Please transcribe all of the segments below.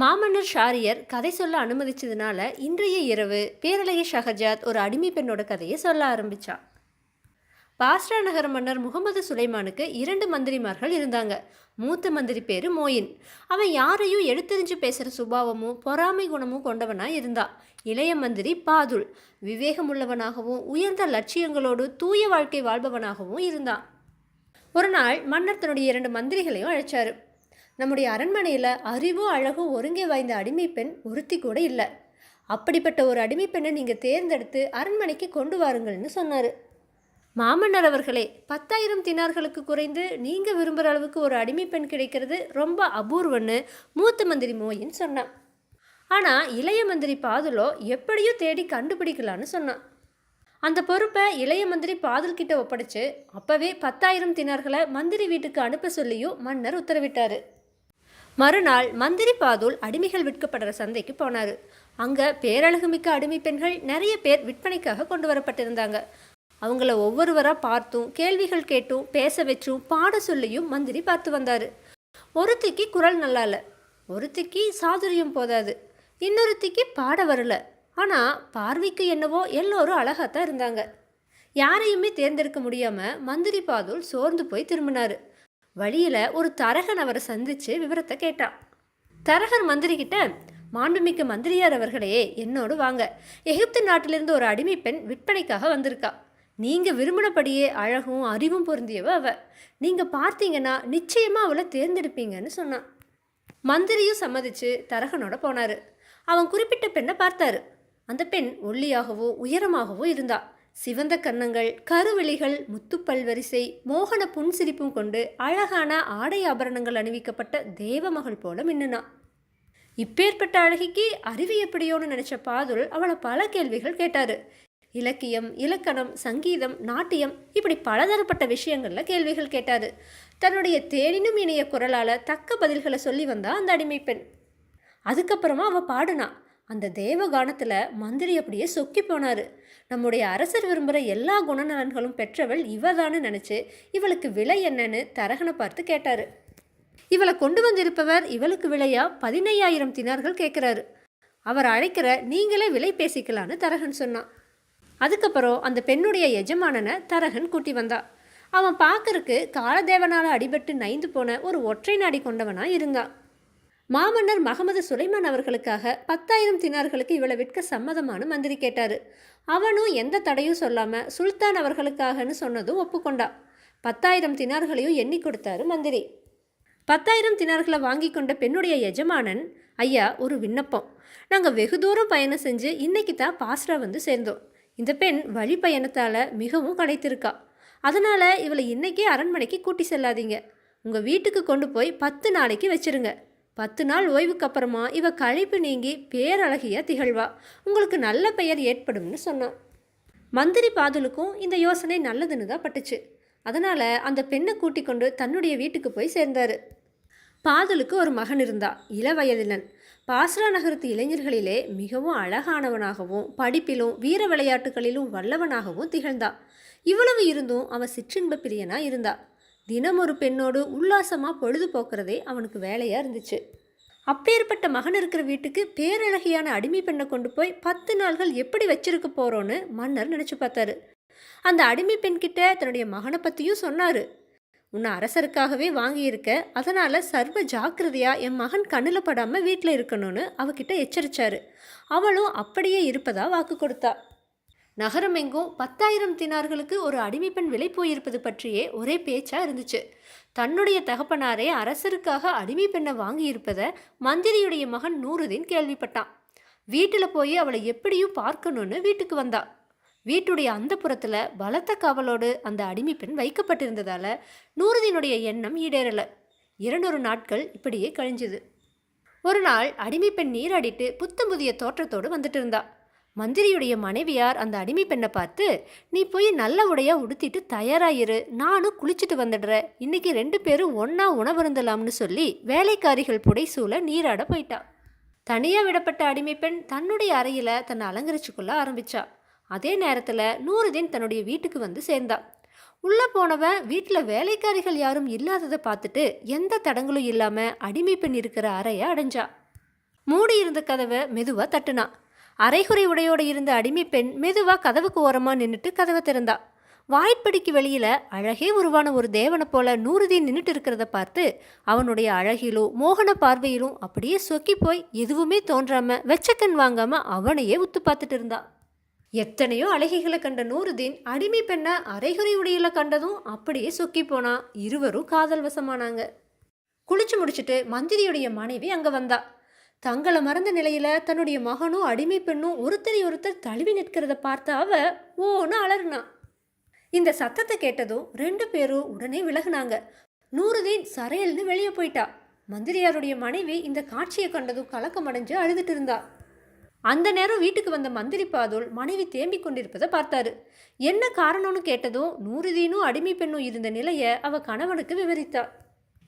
மாமன்னர் ஷாரியர் கதை சொல்ல அனுமதிச்சதுனால இன்றைய இரவு பேரழகி ஷஹஜாத் ஒரு அடிமை பெண்ணோட கதையை சொல்ல ஆரம்பிச்சா பாஸ்ரா நகர மன்னர் முகமது சுலைமானுக்கு இரண்டு மந்திரிமார்கள் இருந்தாங்க. மூத்த மந்திரி பேரு மோயின். அவன் யாரையும் எடுத்தெறிஞ்சு பேசுகிற சுபாவமும் பொறாமை குணமும் கொண்டவனாக இருந்தா இளைய மந்திரி பாதுல் விவேகமுள்ளவனாகவும் உயர்ந்த லட்சியங்களோடு தூய வாழ்க்கை வாழ்பவனாகவும் இருந்தான். ஒரு நாள் மன்னர் தன்னுடைய இரண்டு மந்திரிகளையும் அழைச்சாரு. நம்முடைய அரண்மனையில் அறிவும் அழகும் ஒருங்கே வாய்ந்த அடிமை பெண் ஒருத்தி கூட இல்லை. அப்படிப்பட்ட ஒரு அடிமை பெண்ணை நீங்கள் தேர்ந்தெடுத்து அரண்மனைக்கு கொண்டு வாருங்கள்னு சொன்னார். மாமன்னர் அவர்களே பத்தாயிரம் தினார்களுக்கு குறைந்து நீங்கள் விரும்புகிற அளவுக்கு ஒரு அடிமை பெண் கிடைக்கிறது ரொம்ப அபூர்வன்னு மூத்த மந்திரி மோயின் சொன்னான். ஆனால் இளைய மந்திரி பாதுலோ எப்படியோ தேடி கண்டுபிடிக்கலான்னு சொன்னான். அந்த பொறுப்பை இளைய மந்திரி பாதல்கிட்ட ஒப்படைச்சு அப்பவே பத்தாயிரம் தினார்களை மந்திரி வீட்டுக்கு அனுப்ப சொல்லியும் மன்னர் உத்தரவிட்டாரு. மறுநாள் மந்திரி பாதுல் அடிமைகள் விற்கப்படுற சந்தைக்கு போனார். அங்கே பேரழகுமிக்க அடிமை பெண்கள் நிறைய பேர் விற்பனைக்காக கொண்டு வரப்பட்டிருந்தாங்க. அவங்கள ஒவ்வொருவராக பார்த்தும் கேள்விகள் கேட்டும் பேச வச்சும் பாட சொல்லியும் மந்திரி பார்த்து வந்தார். ஒருத்திக்கு குரல் நல்லா இல்லை ஒருத்திக்கு சாதுரியம் போதாது இன்னொருத்திக்கு பாட வரல. ஆனால் பார்வைக்கு என்னவோ எல்லோரும் அழகாக தான் இருந்தாங்க. யாரையுமே தேர்ந்தெடுக்க முடியாமல் மந்திரி பாதுல் சோர்ந்து போய் திரும்பினார். வழியில் ஒரு தரகன் அவரை சந்தித்து விவரத்தை கேட்டான். தரகர் மந்திரிக்கிட்ட மாண்புமிக்க மந்திரியார் அவர்களே என்னோடு வாங்க. எகிப்து நாட்டிலிருந்து ஒரு அடிமை பெண் விற்பனைக்காக வந்திருக்கா. நீங்கள் விரும்பினபடியே அழகும் அறிவும் பொருந்தியவ அவ. நீங்கள் பார்த்தீங்கன்னா நிச்சயமாக அவளை தேர்ந்தெடுப்பீங்கன்னு சொன்னான். மந்திரியும் சம்மதிச்சு தரகனோட போனார். அவன் குறிப்பிட்ட பெண்ணை பார்த்தாரு. அந்த பெண் ஒல்லியாகவோ உயரமாகவோ இருந்தாள் சிவந்த கன்னங்கள் கருவிழிகள் முத்துப்பல்வரிசை மோகன புன்சிரிப்பும் கொண்டு அழகான ஆடை ஆபரணங்கள் அணிவிக்கப்பட்ட தேவமகள் போல மின்னுனா. இப்பேற்பட்ட அழகிக்கு அறிவு எப்படியோன்னு நினைச்ச பாதுல் அவளை பல கேள்விகள் கேட்டாரு. இலக்கியம் இலக்கணம் சங்கீதம் நாட்டியம் இப்படி பலதரப்பட்ட விஷயங்களில் கேள்விகள் கேட்டாரு. தன்னுடைய தேனினும் இணைய குரலால் தக்க பதில்களை சொல்லி வந்தா அந்த அடிமை பெண். அதுக்கப்புறமா அவள் பாடுனா. அந்த தேவ கானத்தில் மந்திரி அப்படியே சொக்கி போனாரு. நம்முடைய அரசர் விரும்புகிற எல்லா குணநலன்களும் பெற்றவள் இவதான்னு நினச்சி இவளுக்கு விலை என்னன்னு தரகனை பார்த்து கேட்டார். இவளை கொண்டு வந்திருப்பவர் இவளுக்கு விலையா? பதினையாயிரம் தினார்கள் கேட்குறாரு. அவர் அழைக்கிற நீங்களே விலை பேசிக்கலான்னு தரகன் சொன்னான். அதுக்கப்புறம் அந்த பெண்ணுடைய எஜமானனை தரகன் கூட்டி வந்தா. அவன் பார்க்கறக்கு காலதேவனால் அடிபட்டு நைந்து போன ஒரு ஒற்றை நாடி கொண்டவனாக இருந்தான். மாமன்னர் மகமது சுலைமான் அவர்களுக்காக பத்தாயிரம் தினார்களுக்கு இவளை விற்க சம்மதமான மந்திரி கேட்டாரு. அவனும் எந்த தடையும் சொல்லாம சுல்தான் அவர்களுக்காகன்னு சொன்னதும் ஒப்புக்கொண்டா. பத்தாயிரம் தினார்களையும் எண்ணி கொடுத்தாரு மந்திரி. பத்தாயிரம் தினார்களை வாங்கி கொண்ட பெண்ணுடைய எஜமானன் ஐயா ஒரு விண்ணப்பம். நாங்கள் வெகு தூரம் பயணம் செஞ்சு இன்னைக்கு தான் பாஸ்ரா வந்து சேர்ந்தோம். இந்த பெண் வழி பயணத்தால் மிகவும் களைத்திருக்கா. அதனால் இவளை இன்னைக்கே அரண்மனைக்கு கூட்டி செல்லாதீங்க. உங்கள் வீட்டுக்கு கொண்டு போய் பத்து நாளைக்கு வச்சிருங்க. பத்து நாள் ஓய்வுக்கு அப்புறமா இவ களைப்பு நீங்கி பேரழகியா திகழ்வா. உங்களுக்கு நல்ல பெயர் ஏற்படும்னு சொன்னான். மந்திரி பாதுலுக்கும் இந்த யோசனை நல்லதுன்னு தான் பட்டுச்சு. அதனால் அந்த பெண்ணை கூட்டிக் கொண்டு தன்னுடைய வீட்டுக்கு போய் சேர்ந்தாரு. பாதுலுக்கு ஒரு மகன் இருந்தா இளவயதினன் பாஸ்ரா நகரத்து இளைஞர்களிலே மிகவும் அழகானவனாகவும் படிப்பிலும் வீர விளையாட்டுகளிலும் வல்லவனாகவும் திகழ்ந்தா. இவ்வளவு இருந்தும் அவன் சிற்றின்ப பிரியனா இருந்தாள் தினம் ஒரு பெண்ணோடு உல்லாசமாக பொழுது போக்குறதே அவனுக்கு வேலையாக இருந்துச்சு. அப்பேற்பட்ட மகன் இருக்கிற வீட்டுக்கு பேரழகியான அடிமை பெண்ணை கொண்டு போய் பத்து நாள்கள் எப்படி வச்சிருக்க போகிறோன்னு மன்னர் நினச்சி பார்த்தாரு. அந்த அடிமை பெண் கிட்ட தன்னுடைய மகனை பற்றியும் சொன்னார். உன்னை அரசருக்காகவே வாங்கியிருக்க அதனால் சர்வ ஜாக்கிரதையாக என் மகன் கண்ணில் படாமல் வீட்டில் இருக்கணும்னு அவகிட்ட எச்சரிச்சாரு. அவளும் அப்படியே இருப்பதா வாக்கு கொடுத்தா. நகரமெங்கும் பத்தாயிரம் தினார்களுக்கு ஒரு அடிமைப்பெண் விலை போயிருப்பது பற்றியே ஒரே பேச்சா இருந்துச்சு. தன்னுடைய தகப்பனாரே அரசருக்காக அடிமை பெண்ணை வாங்கியிருப்பதை மந்திரியுடைய மகன் நூறுதீன் கேள்விப்பட்டான். வீட்டில் போய் அவளை எப்படியும் பார்க்கணும்னு வீட்டுக்கு வந்தா. வீட்டுடைய அந்த புறத்தில் பலத்த காவலோடு அந்த அடிமை பெண் வைக்கப்பட்டிருந்ததால் நூறுதீனுடைய எண்ணம் ஈடேறலை. இரண்டொரு நாட்கள் இப்படியே கழிஞ்சுது. ஒரு நாள் அடிமை பெண் நீராடிட்டு புத்தம் புதிய தோற்றத்தோடு வந்துட்டு இருந்தாள் மந்திரியுடைய மனைவியார் அந்த அடிமை பெண்ணை பார்த்து நீ போய் நல்ல உடையா உடுத்திட்டு தயாராயிரு நானும் குளிச்சுட்டு வந்துடுறேன். இன்னைக்கு ரெண்டு பேரும் ஒன்னா உணவருந்தலாம்னு சொல்லி வேலைக்காரிகள் புடைசூல நீராட போயிட்டா. தனியாக விடப்பட்ட அடிமை பெண் தன்னுடைய அறையில் தன்னை அலங்கரிச்சுக்கொள்ள ஆரம்பிச்சா. அதே நேரத்தில் நூறுதீன் தன்னுடைய வீட்டுக்கு வந்து சேர்ந்தா. உள்ளே போனவன் வீட்டில் வேலைக்காரிகள் யாரும் இல்லாததை பார்த்துட்டு எந்த தடங்களும் இல்லாமல் அடிமை பெண் இருக்கிற அறையை அடைஞ்சா. மூடியிருந்த கதவை மெதுவாக தட்டுனா. அரைகுறை உடையோடு இருந்த அடிமை பெண் மெதுவாக கதவுக்கு ஓரமாக நின்றுட்டு கதவை திறந்தா. வாய்ப்படிக்கு வெளியில அழகே உருவான ஒரு தேவனை போல நூறுதீன் நின்றுட்டு இருக்கிறத பார்த்து அவனுடைய அழகிலும் மோகன பார்வையிலும் அப்படியே சொக்கி போய் எதுவுமே தோன்றாம வெச்சக்கண் வாங்காம அவனையே உத்து பார்த்துட்டு இருந்தா. எத்தனையோ அழகிகளை கண்ட நூறுதீன் அடிமை பெண்ணை அரைகுறை உடையில கண்டதும் அப்படியே சொக்கி போனா. இருவரும் காதல் வசமானாங்க. குளிச்சு முடிச்சிட்டு மந்திரியுடைய மனைவி அங்கே வந்தா. தங்களை மறந்த நிலையில தன்னுடைய மகனும் அடிமை பெண்ணும் ஒருத்தரை ஒருத்தர் தழுவி நிற்கிறத பார்த்த அவ ஓன்னு அலறுனா? இந்த சத்தத்தை கேட்டதும் ரெண்டு பேரும் உடனே விலகுனாங்க. நூறுதீன் சரையல்னு வெளியே போயிட்டா. மந்திரியாருடைய மனைவி இந்த காட்சியை கண்டதும் கலக்கமடைஞ்சு அழுதுட்டு இருந்தா. அந்த நேரம் வீட்டுக்கு வந்த மந்திரி பாதுல் மனைவி தேம்பிக் கொண்டிருப்பதை பார்த்தாரு. என்ன காரணம்னு கேட்டதும் நூறுதீனும் அடிமை பெண்ணும் இருந்த நிலையை அவ கணவனுக்கு விவரித்தா.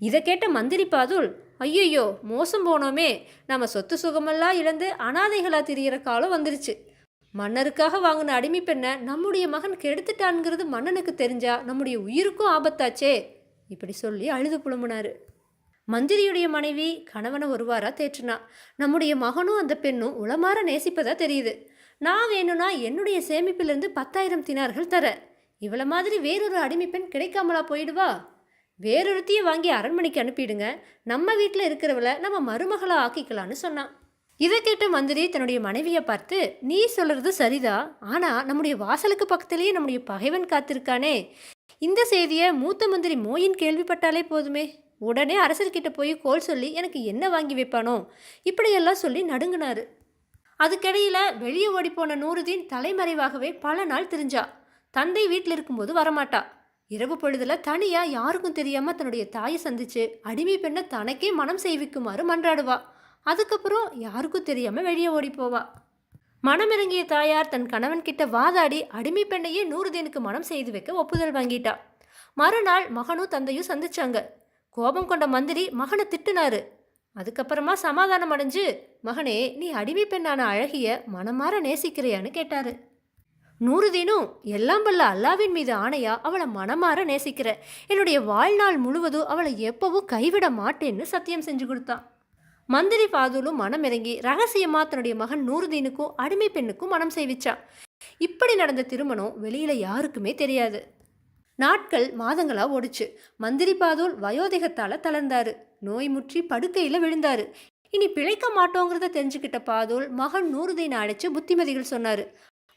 இதை கேட்ட மந்திரி பாதுல் ஐயையோ மோசம் போனோமே. நம்ம சொத்து சுகமெல்லாம் இழந்து அனாதைகளாக திரியிற காலம் வந்துருச்சு. மன்னருக்காக வாங்கின அடிமை பெண்ணை நம்முடைய மகன் கெடுத்துட்டான்ங்கிறது மன்னனுக்கு தெரிஞ்சா நம்முடைய உயிருக்கும் ஆபத்தாச்சே இப்படி சொல்லி அழுது புலம்புனாரு. மந்திரியுடைய மனைவி கணவனை ஒருவாரா தேற்றுனா. நம்முடைய மகனும் அந்த பெண்ணும் உளமாற நேசிப்பதா தெரியுது. நான் வேணும்னா என்னுடைய சேமிப்பிலிருந்து பத்தாயிரம் தினார்கள் தர இவள மாதிரி வேறொரு அடிமை பெண் கிடைக்காமலா போயிடுவா? வேறொருத்தையும் வாங்கி அரண்மனைக்கு அனுப்பிடுங்க. நம்ம வீட்டில் இருக்கிறவளை நம்ம மருமகளா ஆக்கிக்கலான்னு சொன்னான். இதை கேட்ட மந்திரி தன்னுடைய மனைவியை பார்த்து நீ சொல்கிறது சரிதா? ஆனால் நம்முடைய வாசலுக்கு பக்கத்திலேயே நம்முடைய பகைவன் காத்திருக்கானே. இந்த செய்தியை மூத்த மந்திரி மோயின் கேள்விப்பட்டாலே போதுமே. உடனே அரசர்கிட்ட போய் கோல் சொல்லி எனக்கு என்ன வாங்கி வைப்பானோ? இப்படியெல்லாம் சொல்லி நடுங்கினார். அதுக்கிடையில் வெளியே ஓடிப்போன நூறுதீன் தலைமறைவாகவே பல நாள் தெரிஞ்சா. தந்தை வீட்டில் இருக்கும்போது வரமாட்டா. இரவு பொழுதுல தனியா யாருக்கும் தெரியாம தன்னுடைய தாயை சந்திச்சு அடிமை பெண்ணை தனக்கே மனம் செய்விக்குமாறு மன்றாடுவா. அதுக்கப்புறம் யாருக்கும் தெரியாம வெளியே ஓடி போவா. மனமிறங்கிய தாயார் தன் கணவன் கிட்ட வாதாடி அடிமை பெண்ணையே நூறு தினுக்கு மனம் செய்து வைக்க ஒப்புதல் வாங்கிட்டா. மறுநாள் மகனும் தந்தையும் சந்திச்சாங்க. கோபம் கொண்ட மந்திரி மகனை திட்டுனாரு. அதுக்கப்புறமா சமாதானம் அடைஞ்சு மகனே நீ அடிமை பெண்ணான அழகிய மனமாற நேசிக்கிறியான்னு கேட்டாரு. நூறுதீனும் எல்லாம் வல்ல அல்லாவின் மீது ஆணையா அவளை மனமாற நேசிக்கிற. என்னுடைய வாழ்நாள் முழுவதும் அவளை எப்பவும் கைவிட மாட்டேன்னு சத்தியம் செஞ்சு கொடுத்தான் மந்திரி பாதுலும் மனம் இறங்கி ரகசியமாக தன்னுடைய மகன் நூறுதீனுக்கும் அடிமை பெண்ணுக்கும் மனம் செய்விச்சான் இப்படி நடந்த திருமணம் வெளியில் யாருக்குமே தெரியாது. நாட்கள் மாதங்களா ஓடிச்சு. மந்திரி பாதூல் வயோதிகத்தால தளர்ந்தாரு. நோய் முற்றி படுக்கையில விழுந்தாரு. இனி பிழைக்க மாட்டோங்கிறத தெரிஞ்சுக்கிட்ட பாதூல் மகன் நூறுதீனை அழைச்சு புத்திமதிகள் சொன்னாரு.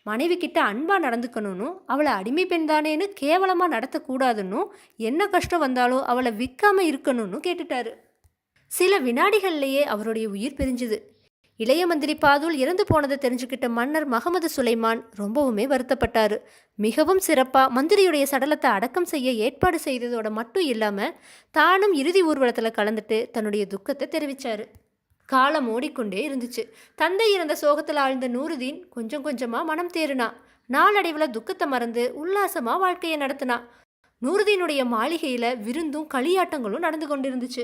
மனைவி கிட்ட அன்பாக நடந்துக்கணும்னு அவளை அடிமை பெண் தானேன்னு கேவலமாக நடத்தக்கூடாதுன்னும் என்ன கஷ்டம் வந்தாலும் அவளை விற்காம இருக்கணும்னு கேட்டுட்டாரு. சில வினாடிகள்லேயே அவருடைய உயிர் பிரிஞ்சுது. இளைய மந்திரி பாதுல் இறந்து போனதை தெரிஞ்சுக்கிட்ட மன்னர் மகமது சுலைமான் ரொம்பவுமே வருத்தப்பட்டார். மிகவும் சிறப்பாக மந்திரியுடைய சடலத்தை அடக்கம் செய்ய ஏற்பாடு செய்ததோட மட்டும் இல்லாமல் தானும் இறுதி ஊர்வலத்தில் கலந்துட்டு தன்னுடைய துக்கத்தை தெரிவித்தார் காலம் ஓடிக்கொண்டே இருந்துச்சு. தந்தை இறந்த சோகத்தில் ஆழ்ந்த நூறுதீன் கொஞ்சம் கொஞ்சமாக மனம் தேறினா. நாளடைவில் துக்கத்தை மறந்து உல்லாசமாக வாழ்க்கையை நடத்தினா. நூறுதீனுடைய மாளிகையில் விருந்தும் களியாட்டங்களும் நடந்து கொண்டிருந்துச்சு.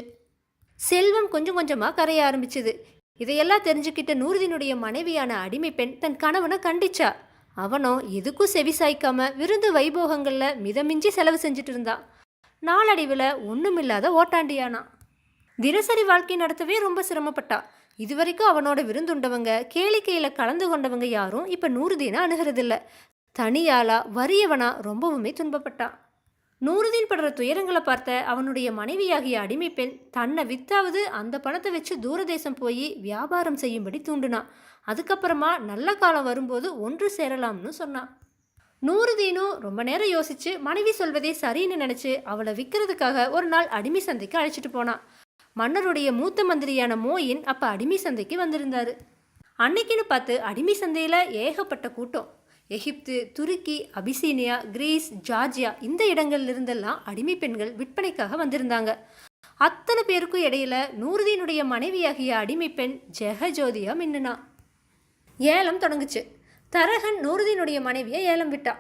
செல்வம் கொஞ்சம் கொஞ்சமாக கரைய ஆரம்பிச்சது. இதையெல்லாம் தெரிஞ்சுக்கிட்ட நூறுதீனுடைய மனைவியான அடிமை பெண் தன் கணவனை கண்டிச்சா. அவனோ எதுக்கும் செவி சாய்க்காம விருந்து வைபோகங்களில் மிதமிஞ்சி செலவு செஞ்சுட்டு இருந்தான் நாளடைவில் ஒன்றுமில்லாத ஓட்டாண்டியானான் தினசரி வாழ்க்கை நடத்தவே ரொம்ப சிரமப்பட்டா. இதுவரைக்கும் அவனோட விருந்துண்டவங்க கேளிக்கையில் கலந்து கொண்டவங்க யாரும் இப்போ நூறுதீனை அணுகிறதில்ல. தனியாளா வறியவனா ரொம்பவுமே துன்பப்பட்டான் நூறுதீன் படுற துயரங்களை பார்த்த அவனுடைய மனைவியாகிய அடிமை பெண் தன்னை வித்தாவது அந்த பணத்தை வச்சு தூரதேசம் போய் வியாபாரம் செய்யும்படி தூண்டுனான் அதுக்கப்புறமா நல்ல காலம் வரும்போது ஒன்று சேரலாம்னு சொன்னான் நூறுதீனும் ரொம்ப நேரம் யோசிச்சு மனைவி சொல்வதே சரின்னு நினச்சி அவளை விற்கிறதுக்காக ஒரு நாள் அடிமை சந்தைக்கு அழைச்சிட்டு போனான் மன்னருடைய மூத்த மந்திரியான மோயின் அப்போ அடிமை சந்தைக்கு வந்திருந்தார். அன்னைக்குன்னு பார்த்து அடிமை சந்தையில் ஏகப்பட்ட கூட்டம். Egypt Turkey Abyssinia Greece Georgia இந்த இடங்கள்ல இருந்தெல்லாம் அடிமை பெண்கள் விற்பனைக்காக வந்திருந்தாங்க. அத்தனை பேருக்கும் இடையில நூறுதீனுடைய மனைவியாகிய அடிமை பெண் ஜெகஜோதியா மின்னுனா. ஏலம் தொடங்குச்சு. தரகன் நூறுதீனுடைய மனைவியை ஏலம் விட்டா.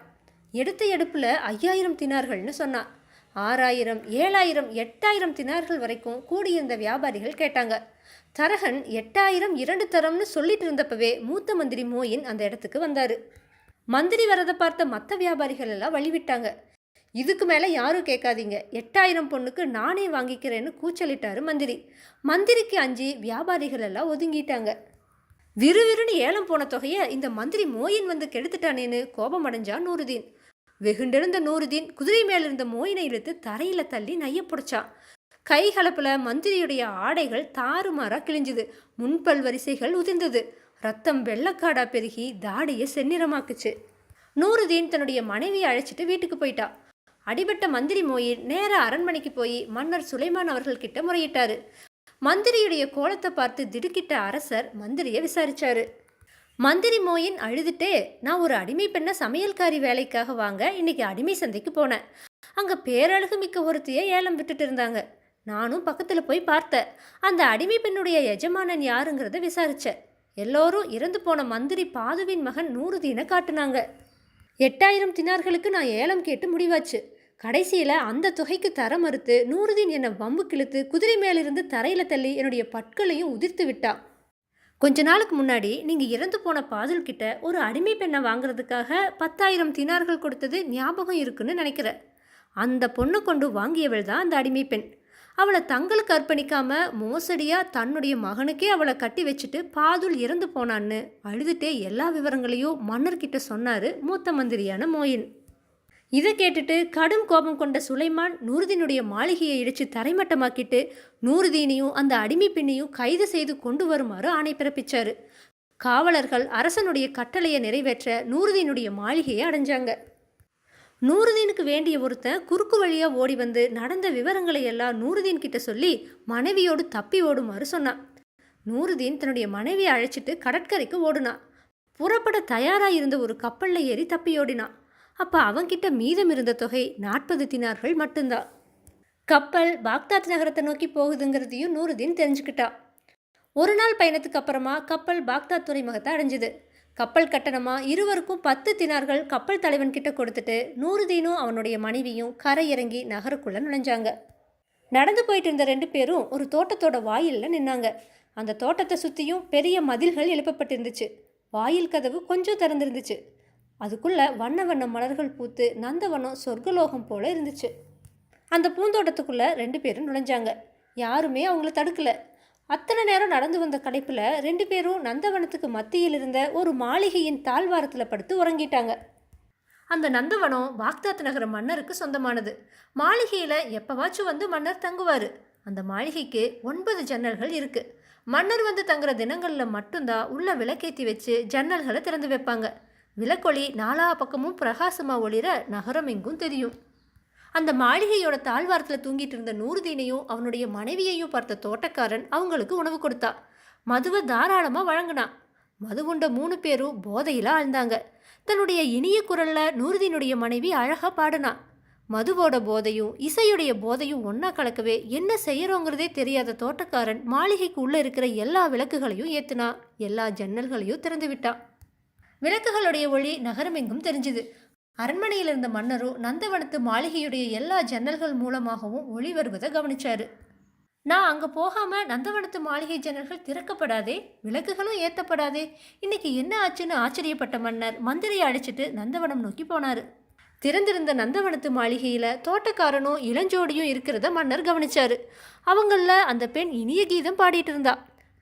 எடுத்த எடுப்பில் ஐயாயிரம் தினார்கள்னு சொன்னான் ஆறாயிரம் ஏழாயிரம் எட்டாயிரம் தினார்கள் வரைக்கும் கூடியிருந்த வியாபாரிகள் கேட்டாங்க. தரகன் எட்டாயிரம் இரண்டு தரம்னு சொல்லிட்டு இருந்தப்பவே மூத்த மந்திரி மோயின் அந்த இடத்துக்கு வந்தாரு. மந்திரி வரதை பார்த்த மற்ற வியாபாரிகள் எல்லாம் வழிவிட்டாங்க. இதுக்கு மேலே யாரும் கேட்காதீங்க. எட்டாயிரம் பொண்ணுக்கு நானே வாங்கிக்கிறேன்னு கூச்சலிட்டாரு மந்திரி. மந்திரிக்கு அஞ்சு வியாபாரிகள் எல்லாம் ஒதுங்கிட்டாங்க. விறுவிறுன்னு ஏலம் போன தொகையை இந்த மந்திரி மோயின் வந்து கெடுத்துட்டானேன்னு கோபம் அடைஞ்சான் நூறுதீன். வெகுண்டிருந்த நூறுதீன் குதிரை மேலிருந்த மோயினை இழுத்து தரையில தள்ளி நைய புடிச்சான் கை கலப்பில் மந்திரியுடைய ஆடைகள் தாறுமாறாக கிழிஞ்சுது. முன்பல் வரிசைகள் உதிர்ந்தது. ரத்தம் வெள்ளக்காடா பெருகி தாடியை செந்நிறமாக்குச்சு. நூறுதீன் தன்னுடைய மனைவியை அழைச்சிட்டு வீட்டுக்கு போயிட்டா. அடிபட்ட மந்திரி மோயின் நேராக அரண்மனைக்கு போய் மன்னர் சுலைமான் அவர்கள்கிட்ட முறையிட்டாரு. மந்திரியுடைய கோலத்தை பார்த்து திடுக்கிட்ட அரசர் மந்திரியை விசாரிச்சாரு. மந்திரி மோயின் அழுதுட்டே நான் ஒரு அடிமை பெண்ணை சமையல்காரி வேலைக்காக வாங்க இன்னைக்கு அடிமை சந்தைக்கு போனேன். அங்கே பேரழகு மிக்க ஒருத்தையே ஏலம் விட்டுட்டு இருந்தாங்க. நானும் பக்கத்தில் போய் பார்த்தேன். அந்த அடிமை பெண்ணுடைய எஜமானன் யாருங்கிறத விசாரித்தேன் எல்லோரும் இறந்து போன மந்திரி பாதுவின் மகன் நூறுதீனை காட்டுனாங்க. எட்டாயிரம் தினார்களுக்கு நான் ஏலம் கேட்டு முடிவாச்சு. கடைசியில் அந்த தொகைக்கு தர மறுத்து நூறுதீன் என்னை வம்பு கிழித்து குதிரை மேலிருந்து தரையில் தள்ளி என்னுடைய பற்களையும் உதிர்த்து விட்டான் கொஞ்ச நாளுக்கு முன்னாடி நீங்கள் இறந்து போன பாதுல் கிட்ட ஒரு அடிமை பெண்ணை வாங்குறதுக்காக பத்தாயிரம் தினார்கள் கொடுத்தது ஞாபகம் இருக்குன்னு நினைக்கிற அந்த பொண்ணு கொண்டு வாங்கியவள் தான் அந்த அடிமை பெண். அவளை தங்களுக்கு அர்ப்பணிக்காம மோசடியா தன்னுடைய மகனுக்கே அவளை கட்டி வச்சுட்டு பாதுல் இறந்து போனான்னு அழுதுட்டே எல்லா விவரங்களையும் மன்னர்கிட்ட சொன்னாரு மூத்த மந்திரியான மோயின். இதை கேட்டுட்டு கடும் கோபம் கொண்ட சுலைமான் நூறுதீனுடைய மாளிகையை இடிச்சு தரைமட்டமாக்கிட்டு நூறுதீனையும் அந்த அடிமை பெண்ணையும் கைது செய்து கொண்டு வருமாறு ஆணை பிறப்பிச்சாரு. காவலர்கள் அரசனுடைய கட்டளையை நிறைவேற்ற நூறுதீனுடைய மாளிகையை அடைஞ்சாங்க. நூறுதீனுக்கு வேண்டிய ஒருத்தன் குறுக்கு வழியாக ஓடி வந்து நடந்த விவரங்களை எல்லாம் நூறுதீன் கிட்ட சொல்லி மனைவியோடு தப்பி ஓடுமாறு சொன்னான். நூறுதீன் தன்னுடைய மனைவியை அழைச்சிட்டு கடற்கரைக்கு ஓடுனான். புறப்பட தயாராக இருந்த ஒரு கப்பலில் ஏறி தப்பி ஓடினான். அப்போ அவங்கிட்ட மீதம் இருந்த தொகை நாற்பது தினார்கள் மட்டும்தான். கப்பல் பாக்தாத் நகரத்தை நோக்கி போகுதுங்கிறதையும் நூறுதீன் தெரிஞ்சுக்கிட்டா. ஒரு நாள் பயணத்துக்கு அப்புறமா கப்பல் பாக்தாத் துறைமுகத்தை அடைஞ்சுது. கப்பல் கட்டணமாக இருவருக்கும் பத்து தினார்கள் கப்பல் தலைவன் கிட்ட கொடுத்துட்டு நூறுதீனும் அவனுடைய மனைவியும் கரை இறங்கி நகருக்குள்ளே நுழைஞ்சாங்க. நடந்து போயிட்டு இருந்த ரெண்டு பேரும் ஒரு தோட்டத்தோட வாயிலில் நின்னாங்க. அந்த தோட்டத்தை சுற்றியும் பெரிய மதில்கள் எழுப்பப்பட்டிருந்துச்சு. வாயில் கதவு கொஞ்சம் திறந்திருந்துச்சு. அதுக்குள்ள வண்ண வண்ண மலர்கள் பூத்து நந்தவனம் சொர்க்கலோகம் போல இருந்துச்சு. அந்த பூந்தோட்டத்துக்குள்ளே ரெண்டு பேரும் நுழைஞ்சாங்க. யாருமே அவங்கள தடுக்கல. அத்தனை நேரம் நடந்து வந்த கடைப்பில் ரெண்டு பேரும் நந்தவனத்துக்கு மத்தியில் இருந்த ஒரு மாளிகையின் தாழ்வாரத்தில் படுத்து உறங்கிட்டாங்க. அந்த நந்தவனம் பாக்தாத் நகர மன்னருக்கு சொந்தமானது. மாளிகையில் எப்போவாச்சும் வந்து மன்னர் தங்குவார். அந்த மாளிகைக்கு ஒன்பது ஜன்னல்கள் இருக்குது மன்னர் வந்து தங்குற தினங்களில் மட்டும்தான் உள்ள விளக்கேற்றி வச்சு ஜன்னல்களை திறந்து வைப்பாங்க. விளக்கொளி நாலா பக்கமும் பிரகாசமாக ஒளிர நகரம் எங்கும் தெரியும். அந்த மாளிகையோட தாழ்வாரத்தில் தூங்கிட்டு இருந்த நூறுதீனையும் அவனுடைய மனைவியையும் பார்த்த தோட்டக்காரன் அவங்களுக்கு உணவு கொடுத்தா. மதுவை தாராளமாக வழங்கினான் மது உண்ட மூணு பேரும் போதையில் ஆழ்ந்தாங்க. தன்னுடைய இனிய குரலில் நூறுதீனுடைய மனைவி அழகாக பாடினா. மதுவோட போதையும் இசையுடைய போதையும் ஒன்றா கலக்கவே என்ன செய்யறோங்கிறதே தெரியாத தோட்டக்காரன் மாளிகைக்கு உள்ளே இருக்கிற எல்லா விளக்குகளையும் ஏற்றுனா எல்லா ஜன்னல்களையும் திறந்து விட்டான் விளக்குகளுடைய ஒளி நகரமெங்கும் தெரிஞ்சுது. அரண்மனையில் இருந்த மன்னரும் நந்தவனத்து மாளிகையுடைய எல்லா ஜன்னல்கள் மூலமாகவும் ஒளி வருவதை கவனிச்சாரு. நான் அங்கே போகாமல் நந்தவனத்து மாளிகை ஜன்னல்கள் திறக்கப்படாதே விளக்குகளும் ஏற்றப்படாதே இன்னைக்கு என்ன ஆச்சுன்னு ஆச்சரியப்பட்ட மன்னர் மந்திரியை அழைச்சிட்டு நந்தவனம் நோக்கி போனார். திறந்திருந்த நந்தவனத்து மாளிகையில் தோட்டக்காரனும் இளஞ்சோடியும் இருக்கிறத மன்னர் கவனிச்சாரு. அவங்களில் அந்த பெண் இனிய கீதம் பாடிட்டு இருந்தா.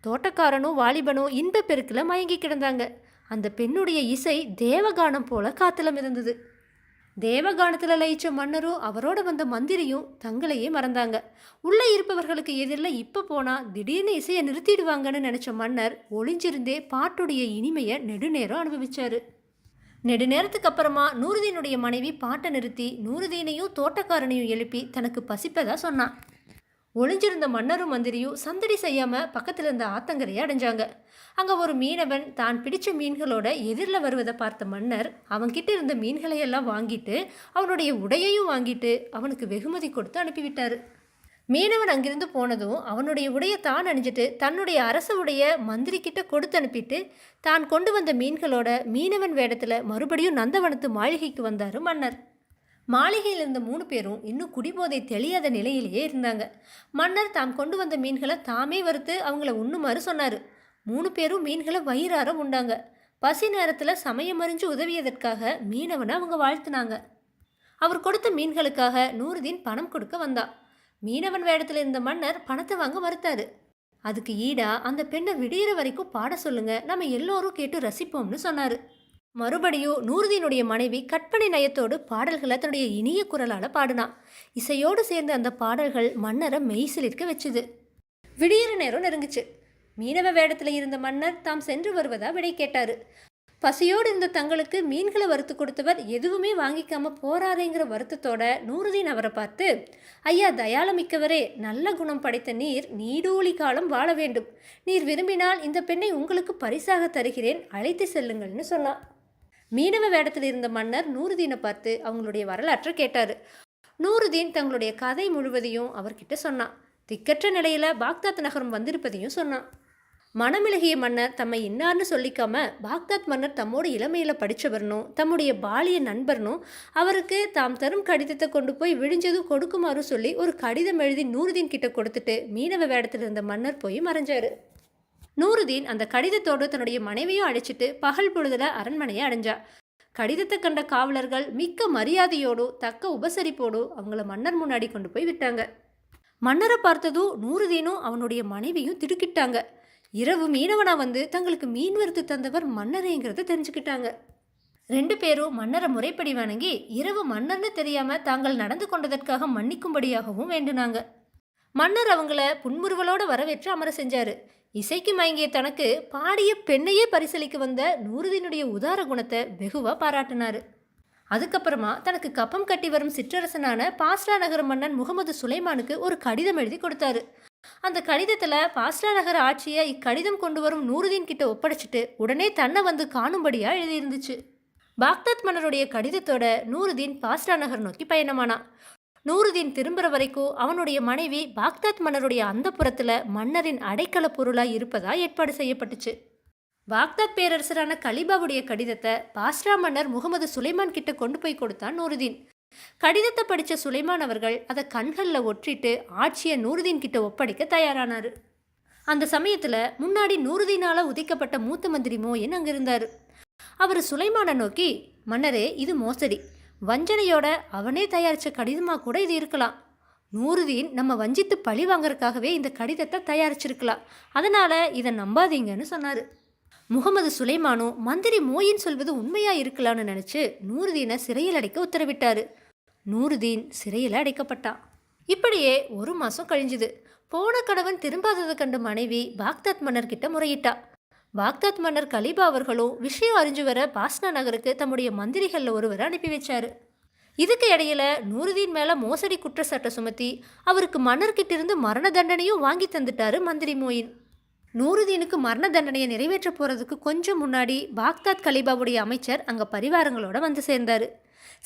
தோட்டக்காரனும் வாலிபனும் இன்ப பெருக்கில் மயங்கி கிடந்தாங்க. அந்த பெண்ணுடைய இசை தேவகானம் போல காத்துல மிதந்தது தேவகானத்தில் லயிச்ச மன்னரும் அவரோட வந்த மந்திரியும் தங்களையே மறந்தாங்க. உள்ளே இருப்பவர்களுக்கு எதிரில் இப்போ போனால் திடீர்னு இசையை நிறுத்திடுவாங்கன்னு நினச்ச மன்னர் ஒளிஞ்சிருந்தே பாட்டுடைய இனிமையை நெடுநேரம் அனுபவிச்சார். நெடுநேரத்துக்கு அப்புறமா நூறுதீனுடைய மனைவி பாட்டை நிறுத்தி நூறுதீனையும் தோட்டக்காரனையும் எழுப்பி தனக்கு பசிப்பதா சொன்னான். ஒளிஞ்சிருந்த மன்னரும் மந்திரியும் சந்தடி செய்யாமல் பக்கத்தில் இருந்த ஆத்தங்கரையை அடைஞ்சாங்க. அங்கே ஒரு மீனவன் தான் பிடிச்ச மீன்களோட எதிரில் வருவதை பார்த்த மன்னர் அவன்கிட்ட இருந்த மீன்களையெல்லாம் வாங்கிட்டு அவனுடைய உடையையும் வாங்கிட்டு அவனுக்கு வெகுமதி கொடுத்து அனுப்பிவிட்டார். மீனவன் அங்கிருந்து போனதும் அவனுடைய உடைய தான் அணிஞ்சிட்டு தன்னுடைய அரச உடைய மந்திரிக்கிட்ட கொடுத்து அனுப்பிட்டு தான் கொண்டு வந்த மீன்களோட மீனவன் வேடத்தில் மறுபடியும் நந்தவனத்து மாளிகைக்கு வந்தார் மன்னர். மாளிகையில் இருந்த மூணு பேரும் இன்னும் குடிபோதை தெளியாத நிலையிலேயே இருந்தாங்க. மன்னர் தாம் கொண்டு வந்த மீன்களை தாமே வறுத்து அவங்கள உண்ணுமாறு சொன்னார். மூணு பேரும் மீன்களை வயிறார உண்டாங்க. பசி நேரத்தில் சமயம் அறிஞ்சு உதவியதற்காக மீனவனை அவங்க வாழ்த்துனாங்க. அவர் கொடுத்த மீன்களுக்காக நூறுதீன் பணம் கொடுக்க வந்தா. மீனவன் வேடத்தில் இருந்த மன்னர் பணத்தை வாங்க மறுத்தாரு. அதுக்கு ஈடா அந்த பெண்ணை விடியிற வரைக்கும் பாட சொல்லுங்க. நம்ம எல்லோரும் கேட்டு ரசிப்போம்னு சொன்னாரு. மறுபடியும் நூறுதீனுடைய மனைவி கற்பனை நயத்தோடு பாடல்களை தன்னுடைய இனிய குரலால் பாடினா. இசையோடு சேர்ந்த அந்த பாடல்கள் மன்னரை மெய்சிலிருக்க வச்சுது. விடியிற நேரம் நெருங்குச்சு. மீனவ வேடத்தில் இருந்த மன்னர் தாம் சென்று வருவதா விடை கேட்டாரு. பசியோடு இருந்த தங்களுக்கு மீன்களை வறுத்து கொடுத்தவர் எதுவுமே வாங்கிக்காம போறாரேங்கிற வருத்தத்தோட நூறுதீன் அவரை பார்த்து ஐயா தயாளமிக்கவரே நல்ல குணம் படைத்த நீர் நீடூழி காலம் வாழ வேண்டும். நீர் விரும்பினால் இந்த பெண்ணை உங்களுக்கு பரிசாக தருகிறேன். அழைத்து செல்லுங்கள்னு சொன்னான். மீனவ வேடத்தில் இருந்த மன்னர் நூறுதீனை பார்த்து அவங்களுடைய வரலாற்றை கேட்டார். நூறுதீன் தங்களுடைய கதை முழுவதையும் அவர்கிட்ட சொன்னான். திக்கற்ற நிலையில பாக்தாத் நகரம் வந்திருப்பதையும் சொன்னான். மனமிலகிய மன்னர் தம்மை இன்னார்னு சொல்லிக்காம பாக்தாத் மன்னர் தம்மோட இளமையில் படித்தவர்னும் தம்முடைய பாலிய நண்பர்னும் அவருக்கு தாம் தரும் கடிதத்தை கொண்டு போய் விழிஞ்சதும் கொடுக்குமாறு சொல்லி ஒரு கடிதம் எழுதி நூறுதீன் கிட்ட கொடுத்துட்டு மீனவ வேடத்தில் இருந்த மன்னர் போய் மறைஞ்சாரு. நூறுதீன் அந்த கடிதத்தோடு தன்னுடைய மனைவியும் அழைச்சிட்டு பகல் பொழுதுல அரண்மனையை அடைஞ்சா. கடிதத்தை கண்ட காவலர்கள் மிக்க மரியாதையோடு தக்க உபசரிப்போடு அவங்கள மன்னர் முன்னாடி கொண்டு போய் விட்டாங்க. மன்னரை பார்த்ததும் நூறுதீனும் அவனுடைய மனைவியும் திடுக்கிட்டாங்க. இரவு மீனவனா வந்து தங்களுக்கு மீன் வறுத்து தந்தவர் மன்னரேங்கிறத தெரிஞ்சுக்கிட்டாங்க. ரெண்டு பேரும் மன்னரை முறைப்படி வணங்கி இரவு மன்னர்னு தெரியாம தாங்கள் நடந்து கொண்டதற்காக மன்னிக்கும்படியாகவும் வேண்டுனாங்க. மன்னர் அவங்கள புன்முறுவலோட வரவேற்று அமர செஞ்சாரு. இசைக்கு மயங்கிய தனக்கு பாடிய பெண்ணையே பரிசளிக்க வந்த நூறுதினுடைய உதார குணத்தை வெகுவாக பாராட்டினார். அதுக்கப்புறமா தனக்கு கப்பம் கட்டி வரும் சிற்றரசனான பாஸ்ரா நகர மன்னன் முகமது சுலைமானுக்கு ஒரு கடிதம் எழுதி கொடுத்தாரு. அந்த கடிதத்தில் பாஸ்ரா நகர ஆட்சியை இக்கடிதம் கொண்டு வரும் நூறுதீன் கிட்ட ஒப்படைச்சிட்டு உடனே தன்னை வந்து காணும்படியாக எழுதியிருந்துச்சு. பாக்தாத் மன்னருடைய கடிதத்தோட நூறுதீன் பாஸ்ரா நகர் நோக்கி பயணமானான். நூறுதீன் திரும்புற வரைக்கும் அவனுடைய மனைவி பாக்தாத் மன்னருடைய அந்த புறத்தில் மன்னரின் அடைக்கல பொருளாக இருப்பதா ஏற்பாடு செய்யப்பட்டுச்சு. பாக்தாத் பேரரசரான கலிபாவுடைய கடிதத்தை பாஸ்ரா மன்னர் முகமது சுலைமான் கிட்ட கொண்டு போய் கொடுத்தான் நூறுதீன் கடிதத்தை படித்த சுலைமான் அவர்கள் அதை கண்களில் ஒற்றிட்டு ஆட்சியை நூறுதீன் கிட்ட ஒப்படைக்க தயாரானார். அந்த சமயத்தில் முன்னாடி நூறுதீனால் உதைக்கப்பட்ட மூத்த மந்திரி மோயன் அங்கே இருந்தார் அவர் சுலைமானை நோக்கி மன்னரே இது மோசடி. வஞ்சனையோட அவனே தயாரித்த கடிதமாக கூட இது இருக்கலாம். நூறுதீன் நம்ம வஞ்சித்து பழி வாங்கறதுக்காகவே இந்த கடிதத்தை தயாரிச்சிருக்கலாம் அதனால் இதை நம்பாதீங்கன்னு சொன்னார். முகமது சுலைமானும் மந்திரி மோயின் சொல்வது உண்மையாக இருக்கலாம்னு நினச்சி நூறுதீனை சிறையில் அடைக்க உத்தரவிட்டார். நூறுதீன் சிறையில் அடைக்கப்பட்டான் இப்படியே ஒரு மாதம் கழிஞ்சுது. போன கணவன் திரும்பாததை கண்ட மனைவி பாக்தாத் மன்னர்கிட்ட முறையிட்டா. பாக்தாத் மன்னர் கலீபா அவர்களும் விஷயம் அறிஞ்சு வர பாஸ்னா நகருக்கு தம்முடைய மந்திரிகளில் ஒருவரை அனுப்பி வச்சார். இதுக்கு இடையில நூறுதீன் மேலே மோசடி குற்றச்சாட்டை சுமத்தி அவருக்கு மன்னர்கிட்ட இருந்து மரண தண்டனையும் வாங்கி தந்துட்டாரு மந்திரி மோயின். நூறுதீனுக்கு மரண தண்டனையை நிறைவேற்ற போகிறதுக்கு கொஞ்சம் முன்னாடி பாக்தாத் கலிபாவுடைய அமைச்சர் அங்கே பரிவாரங்களோட வந்து சேர்ந்தார்.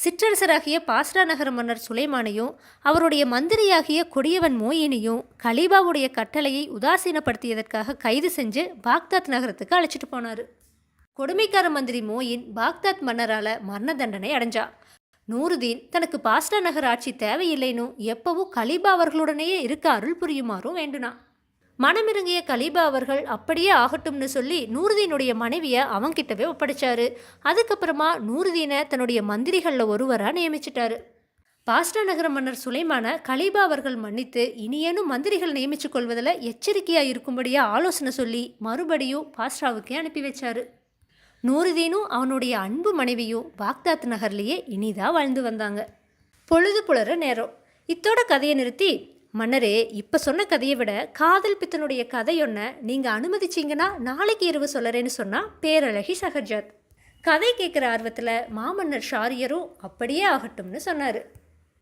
சிற்றரசராகிய பாஸ்ரா நகர மன்னர் சுலைமானையும் அவருடைய மந்திரியாகிய கொடியவன் மோயினையும் கலீபாவுடைய கட்டளையை உதாசீனப்படுத்தியதற்காக கைது செஞ்சு பாக்தாத் நகரத்துக்கு அழைச்சிட்டு போனார். கொடுமைக்கார மந்திரி மோயின் பாக்தாத் மன்னரால் மரண தண்டனை அடைஞ்சா. நூறுதீன் தனக்கு பாஸ்ரா நகர் ஆட்சி தேவையில்லைன்னு எப்பவும் கலீபா அவர்களுடனேயே இருக்க அருள் புரியுமாறும் வேண்டுனா. மனமிறங்கிய கலீபா அவர்கள் அப்படியே ஆகட்டும்னு சொல்லி நூறுதீனுடைய மனைவியை அவங்கிட்டவே ஒப்படைச்சாரு. அதுக்கப்புறமா நூறுதீனை தன்னுடைய மந்திரிகளில் ஒருவராக நியமிச்சிட்டாரு. பாஸ்டா நகர மன்னர் சுலைமான கலீபா அவர்கள் மன்னித்து இனியேனும் மந்திரிகள் நியமித்துக் கொள்வதில் எச்சரிக்கையாக இருக்கும்படியாக ஆலோசனை சொல்லி மறுபடியும் பாஸ்டாவுக்கே அனுப்பி வச்சாரு. நூறுதீனும் அவனுடைய அன்பு மனைவியும் பாக்தாத் நகர்லேயே இனிதா வாழ்ந்து வந்தாங்க. பொழுது புலர நேரம். இத்தோட கதையை நிறுத்தி மன்னரே இப்போ சொன்ன கதையை விட காதல் பித்தனுடைய கதையொன்ன நீங்கள் அனுமதிச்சிங்கன்னா நாளைக்கு இரவு சொல்லறேன்னு சொன்னால் பேரழகி சகஜாத் கதை கேட்குற ஆர்வத்தில் மாமன்னர் ஷாரியரும் அப்படியே ஆகட்டும்னு சொன்னார்.